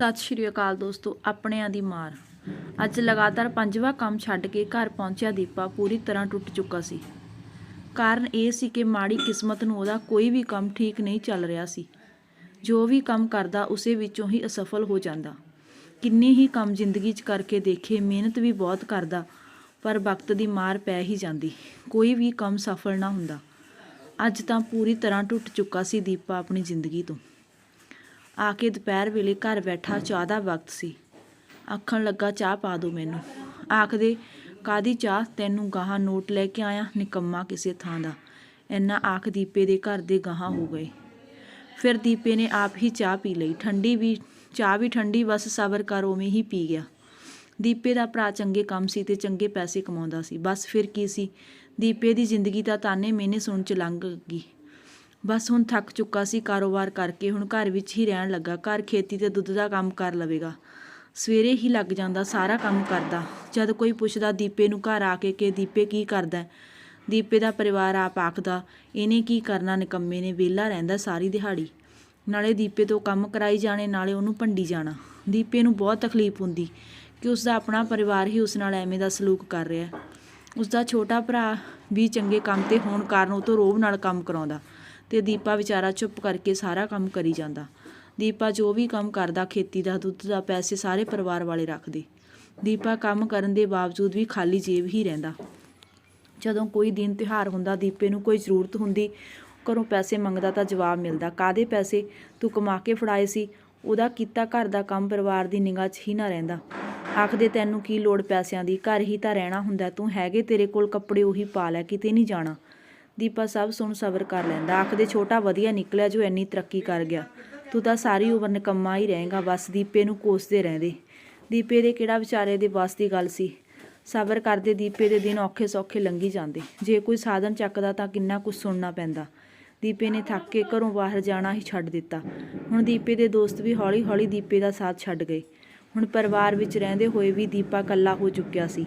ਸਤਿ ਸ਼੍ਰੀ ਅਕਾਲ ਦੋਸਤੋ, ਆਪਣਿਆਂ ਦੀ ਮਾਰ। ਅੱਜ ਲਗਾਤਾਰ ਪੰਜਵਾਂ ਕੰਮ ਛੱਡ ਕੇ ਘਰ ਪਹੁੰਚਿਆ ਦੀਪਾ, ਪੂਰੀ ਤਰ੍ਹਾਂ ਟੁੱਟ ਚੁੱਕਾ ਸੀ। ਕਾਰਨ ਇਹ ਸੀ ਕਿ ਮਾੜੀ ਕਿਸਮਤ ਨੂੰ ਉਹਦਾ ਕੋਈ ਵੀ ਕੰਮ ਠੀਕ ਨਹੀਂ ਚੱਲ ਰਿਹਾ ਸੀ। ਜੋ ਵੀ ਕੰਮ ਕਰਦਾ, ਉਸੇ ਵਿੱਚੋਂ ਹੀ ਅਸਫਲ ਹੋ ਜਾਂਦਾ। ਕਿੰਨੇ ਹੀ ਕੰਮ ਜ਼ਿੰਦਗੀ 'ਚ ਕਰਕੇ ਦੇਖੇ, ਮਿਹਨਤ ਵੀ ਬਹੁਤ ਕਰਦਾ, ਪਰ ਵਕਤ ਦੀ ਮਾਰ ਪੈ ਹੀ ਜਾਂਦੀ। ਕੋਈ ਵੀ ਕੰਮ ਸਫਲ ਨਾ ਹੁੰਦਾ। ਅੱਜ ਤਾਂ ਪੂਰੀ ਤਰ੍ਹਾਂ ਟੁੱਟ ਚੁੱਕਾ ਸੀ ਦੀਪਾ ਆਪਣੀ ਜ਼ਿੰਦਗੀ ਤੋਂ। ਆ ਕੇ ਦੁਪਹਿਰ ਵੇਲੇ ਘਰ ਬੈਠਾ ਚਾਹ ਦਾ ਵਕਤ ਸੀ। ਆਖਣ ਲੱਗਾ, ਚਾਹ ਪਾ ਦਿਓ ਮੈਨੂੰ। ਆਖਦੇ ਕਾਦੀ ਚਾਹ? ਤੈਨੂੰ ਗਾਹਾਂ ਨੋਟ ਲੈ ਕੇ ਆਇਆ ਨਿਕੰਮਾ ਕਿਸੇ ਥਾਂ ਦਾ। ਇੰਨਾ ਆਖ ਦੀਪੇ ਦੇ ਘਰ ਦੇ ਗਾਹਾਂ ਹੋ ਗਏ। ਫਿਰ ਦੀਪੇ ਨੇ ਆਪ ਹੀ ਚਾਹ ਪੀ ਲਈ। ਠੰਡੀ ਵੀ, ਚਾਹ ਵੀ ਠੰਡੀ, ਬਸ ਸਬਰ ਕਰ ਉਵੇਂ ਹੀ ਪੀ ਗਿਆ। ਦੀਪੇ ਦਾ ਭਰਾ ਚੰਗੇ ਕੰਮ ਸੀ ਤੇ ਚੰਗੇ ਪੈਸੇ ਕਮਾਉਂਦਾ ਸੀ। ਬਸ ਫਿਰ ਕੀ ਸੀ? ਦੀਪੇ ਦੀ ਜ਼ਿੰਦਗੀ ਤਾਂ ਤਾਨੇ ਮੇਨੇ ਸੁਣ ਚ ਲੰਘ ਗਈ। ਬਸ ਹੁਣ ਥੱਕ ਚੁੱਕਾ ਸੀ, ਕਾਰੋਬਾਰ ਕਰਕੇ ਹੁਣ ਘਰ ਵਿੱਚ ਹੀ ਰਹਿਣ ਲੱਗਾ। ਘਰ ਖੇਤੀ ਤੇ ਦੁੱਧ ਦਾ ਕੰਮ ਕਰ ਲਵੇਗਾ। ਸਵੇਰੇ ਹੀ ਲੱਗ ਜਾਂਦਾ ਸਾਰਾ ਕੰਮ ਕਰਦਾ। ਜਦ ਕੋਈ ਪੁੱਛਦਾ, ਦੀਪੇ ਨੂੰ ਘਰ ਆ ਕੇ ਕਿ ਦੀਪੇ ਕੀ ਕਰਦਾ ਦੀਪੇ ਦਾ ਪਰਿਵਾਰ ਆਪ ਆਖਦਾ, ਇਹਨੇ ਕੀ ਕਰਨਾ ਨਿਕੰਮੇ ਨੇ, ਵਿਹਲਾ ਰਹਿੰਦਾ ਸਾਰੀ ਦਿਹਾੜੀ। ਨਾਲੇ ਦੀਪੇ ਤੋਂ ਕੰਮ ਕਰਾਈ ਜਾਣੇ, ਨਾਲੇ ਉਹਨੂੰ ਭੰਡੀ ਜਾਣਾ। ਦੀਪੇ ਨੂੰ ਬਹੁਤ ਤਕਲੀਫ ਹੁੰਦੀ ਕਿ ਉਸ ਦਾ ਆਪਣਾ ਪਰਿਵਾਰ ਹੀ ਉਸ ਨਾਲ ਐਵੇਂ ਦਾ ਸਲੂਕ ਕਰ ਰਿਹਾ ਹੈ। ਉਸ ਦਾ ਛੋਟਾ ਭਰਾ ਵੀ ਚੰਗੇ ਕੰਮ ਤੇ ਹੋਣ ਕਾਰਨ ਉਹ ਤੋਂ ਰੋਬ ਨਾਲ ਕੰਮ ਕਰਾਉਂਦਾ। ਤੇ ਦੀਪਾ ਵਿਚਾਰਾ ਚੁੱਪ ਕਰਕੇ ਸਾਰਾ ਕੰਮ ਕਰੀ ਜਾਂਦਾ। ਦੀਪਾ ਜੋ ਵੀ ਕੰਮ ਕਰਦਾ, ਖੇਤੀ ਦਾ, ਦੁੱਧ ਦਾ, ਪੈਸੇ ਸਾਰੇ ਪਰਿਵਾਰ ਵਾਲੇ ਰੱਖਦੇ। ਦੀਪਾ ਕੰਮ ਕਰਨ ਦੇ ਬਾਵਜੂਦ ਵੀ ਖਾਲੀ ਜੇਬ ਹੀ ਰਹਿੰਦਾ। ਜਦੋਂ ਕੋਈ ਦਿਨ ਤਿਉਹਾਰ ਹੁੰਦਾ, ਦੀਪੇ ਨੂੰ ਕੋਈ ਜ਼ਰੂਰਤ ਹੁੰਦੀ, ਘਰੋਂ ਪੈਸੇ ਮੰਗਦਾ ਤਾਂ ਜਵਾਬ ਮਿਲਦਾ। ਕਾਦੇ ਪੈਸੇ? ਤੂੰ ਕਮਾ ਕੇ ਫੜਾਏ ਸੀ। ਉਹਦਾ ਕੀਤਾ ਘਰ ਦਾ ਕੰਮ ਪਰਿਵਾਰ ਦੀ ਨਿਗਾਹ 'ਚ ਹੀ ਨਾ ਰਹਿੰਦਾ। ਆਖਦੇ, ਤੈਨੂੰ ਕੀ ਲੋੜ ਪੈਸਿਆਂ ਦੀ? ਘਰ ਹੀ ਤਾਂ ਰਹਿਣਾ ਹੁੰਦਾ। ਤੂੰ ਹੈਗੇ ਤੇਰੇ ਕੋਲ ਕੱਪੜੇ ਉਹੀ ਪਾ ਲੈ, ਕਿਤੇ ਨਹੀਂ ਜਾਣਾ। ਦੀਪਾ ਸਭ ਸੁਣ ਸਬਰ ਕਰ ਲੈਂਦਾ। ਆਖਦੇ ਛੋਟਾ ਵਧੀਆ ਨਿਕਲਿਆ ਜੋ ਇੰਨੀ ਤਰੱਕੀ ਕਰ ਗਿਆ। ਤੂੰ ਤਾਂ ਸਾਰੀ ਉਮਰ ਨਿਕੰਮਾ ਹੀ ਰਹੇਗਾ, ਬਸ ਦੀਪੇ ਨੂੰ ਕੋਸਦੇ ਰਹਿੰਦੇ। ਦੀਪੇ ਦੇ ਕਿਹੜਾ ਵਿਚਾਰੇ ਦੇ ਬਸ ਦੀ ਗੱਲ ਸੀ? ਸਬਰ ਕਰਦੇ ਦੀਪੇ ਦੇ ਦਿਨ ਔਖੇ ਸੌਖੇ ਲੰਘੀ ਜਾਂਦੇ। ਜੇ ਕੋਈ ਸਾਧਨ ਚੱਕਦਾ ਤਾਂ ਕਿੰਨਾ ਕੁਝ ਸੁਣਨਾ ਪੈਂਦਾ। ਦੀਪੇ ਨੇ ਥੱਕ ਕੇ ਘਰੋਂ ਬਾਹਰ ਜਾਣਾ ਹੀ ਛੱਡ ਦਿੱਤਾ। ਹੁਣ ਦੀਪੇ ਦੇ ਦੋਸਤ ਵੀ ਹੌਲੀ-ਹੌਲੀ ਦੀਪੇ ਦਾ ਸਾਥ ਛੱਡ ਗਏ। ਹੁਣ ਪਰਿਵਾਰ ਵਿੱਚ ਰਹਿੰਦੇ ਹੋਏ ਵੀ ਦੀਪਾ ਇਕੱਲਾ ਹੋ ਚੁੱਕਿਆ ਸੀ।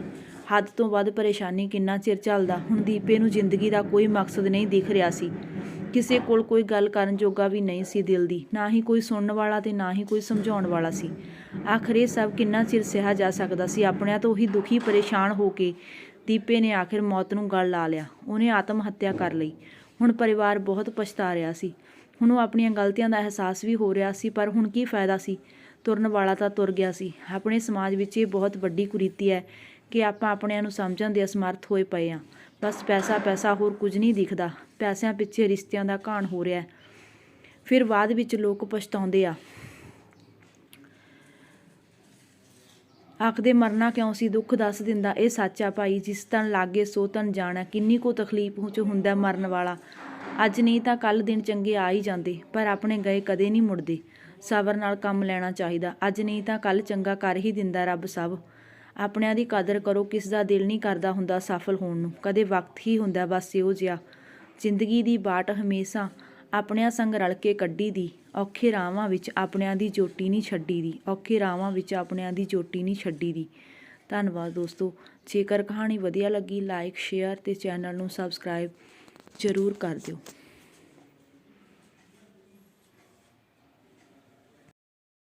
ਹੱਦ ਤੋਂ ਵੱਧ ਪਰੇਸ਼ਾਨੀ ਕਿੰਨਾ ਚਿਰ ਚੱਲਦਾ? ਹੁਣ ਦੀਪੇ ਨੂੰ ਜ਼ਿੰਦਗੀ ਦਾ ਕੋਈ ਮਕਸਦ ਨਹੀਂ ਦਿਖ ਰਿਹਾ ਸੀ। ਕਿਸੇ ਕੋਲ ਕੋਈ ਗੱਲ ਕਰਨ ਜੋਗਾ ਵੀ ਨਹੀਂ ਸੀ ਦਿਲ ਦੀ। ਨਾ ਹੀ ਕੋਈ ਸੁਣਨ ਵਾਲਾ ਤੇ ਨਾ ਹੀ ਕੋਈ ਸਮਝਾਉਣ ਵਾਲਾ ਸੀ। ਆਖਰ ਇਹ ਸਭ ਕਿੰਨਾ ਚਿਰ ਸਹਿਆ ਜਾ ਸਕਦਾ ਸੀ? ਆਪਣਿਆਂ ਤੋਂ ਹੀ ਦੁਖੀ ਪਰੇਸ਼ਾਨ ਹੋ ਕੇ ਦੀਪੇ ਨੇ ਆਖਿਰ ਮੌਤ ਨੂੰ ਗਲ ਲਾ ਲਿਆ। ਉਹਨੇ ਆਤਮ ਹੱਤਿਆ ਕਰ ਲਈ। ਹੁਣ ਪਰਿਵਾਰ ਬਹੁਤ ਪਛਤਾ ਰਿਹਾ ਸੀ। ਹੁਣ ਉਹ ਆਪਣੀਆਂ ਗਲਤੀਆਂ ਦਾ ਅਹਿਸਾਸ ਵੀ ਹੋ ਰਿਹਾ ਸੀ, ਪਰ ਹੁਣ ਕੀ ਫਾਇਦਾ ਸੀ? ਤੁਰਨ ਵਾਲਾ ਤਾਂ ਤੁਰ ਗਿਆ ਸੀ। ਆਪਣੇ ਸਮਾਜ ਵਿੱਚ ਇਹ ਬਹੁਤ ਵੱਡੀ ਕੁਰੀਤੀ ਹੈ। ਕਿ ਆਪਾਂ ਆਪਣਿਆਂ ਨੂੰ ਸਮਝਣ ਦੇ ਅਸਮਰਥ ਹੋਏ ਪਏ ਆ। ਬਸ ਪੈਸਾ ਪੈਸਾ ਹੋਰ ਕੁਝ ਨਹੀਂ ਦਿਖਦਾ। ਪੈਸਿਆਂ ਪਿੱਛੇ ਰਿਸ਼ਤਿਆਂ ਦਾ ਘਾਣ ਹੋ ਰਿਹਾ ਫਿਰ ਬਾਅਦ ਵਿੱਚ ਲੋਕ ਪਛਤਾਉਂਦੇ ਆ। ਆਖਦੇ, ਮਰਨਾ ਕਿਉਂ ਸੀ? ਦੁੱਖ ਦੱਸ ਦਿੰਦਾ। ਇਹ ਸੱਚ ਆ ਭਾਈ, ਜਿਸ ਤਨ ਲਾਗੇ ਸੋ ਤਨ ਜਾਣਾ। ਕਿੰਨੀ ਕੋ ਤਕਲੀਫ ਚ ਹੁੰਦਾ ਮਰਨ ਵਾਲਾ। ਅੱਜ ਨਹੀਂ ਤਾਂ ਕੱਲ ਦਿਨ ਚੰਗੇ ਆ ਹੀ ਜਾਂਦੇ, ਪਰ ਆਪਣੇ ਗਏ ਕਦੇ ਨਹੀਂ ਮੁੜਦੇ। ਸਬਰ ਨਾਲ ਕੰਮ ਲੈਣਾ ਚਾਹੀਦਾ। ਅੱਜ ਨਹੀਂ ਤਾਂ ਕੱਲ ਚੰਗਾ ਕਰ ਹੀ ਦਿੰਦਾ ਰੱਬ ਸਭ। ਆਪਣਿਆਂ ਦੀ ਕਦਰ ਕਰੋ, ਕਿਸ ਦਾ ਦਿਲ ਨਹੀਂ ਕਰਦਾ ਹੁੰਦਾ ਸਫਲ ਹੋਣ ਨੂੰ। ਕਦੇ ਵਕਤ ਹੀ ਹੁੰਦਾ ਬਸ ਇਹੋ ਜਿਹਾ। ਜ਼ਿੰਦਗੀ ਦੀ ਬਾਟ ਹਮੇਸ਼ਾ ਆਪਣਿਆਂ ਸੰਗ ਰਲ ਕੇ ਕੱਢੀ ਦੀ ਔਖੇ ਰਾਵਾਂ ਵਿੱਚ ਆਪਣਿਆਂ ਦੀ ਜੋਟੀ ਨਹੀਂ ਛੱਡੀ ਦੀ ਔਖੇ ਰਾਵਾਂ ਵਿੱਚ ਆਪਣਿਆਂ ਦੀ ਜੋਟੀ ਨਹੀਂ ਛੱਡੀ ਦੀ ਧੰਨਵਾਦ ਦੋਸਤੋ। ਜੇਕਰ ਕਹਾਣੀ ਵਧੀਆ ਲੱਗੀ ਲਾਈਕ ਸ਼ੇਅਰ ਤੇ ਚੈਨਲ ਨੂੰ ਸਬਸਕ੍ਰਾਈਬ ਜ਼ਰੂਰ ਕਰ ਦਿਓ।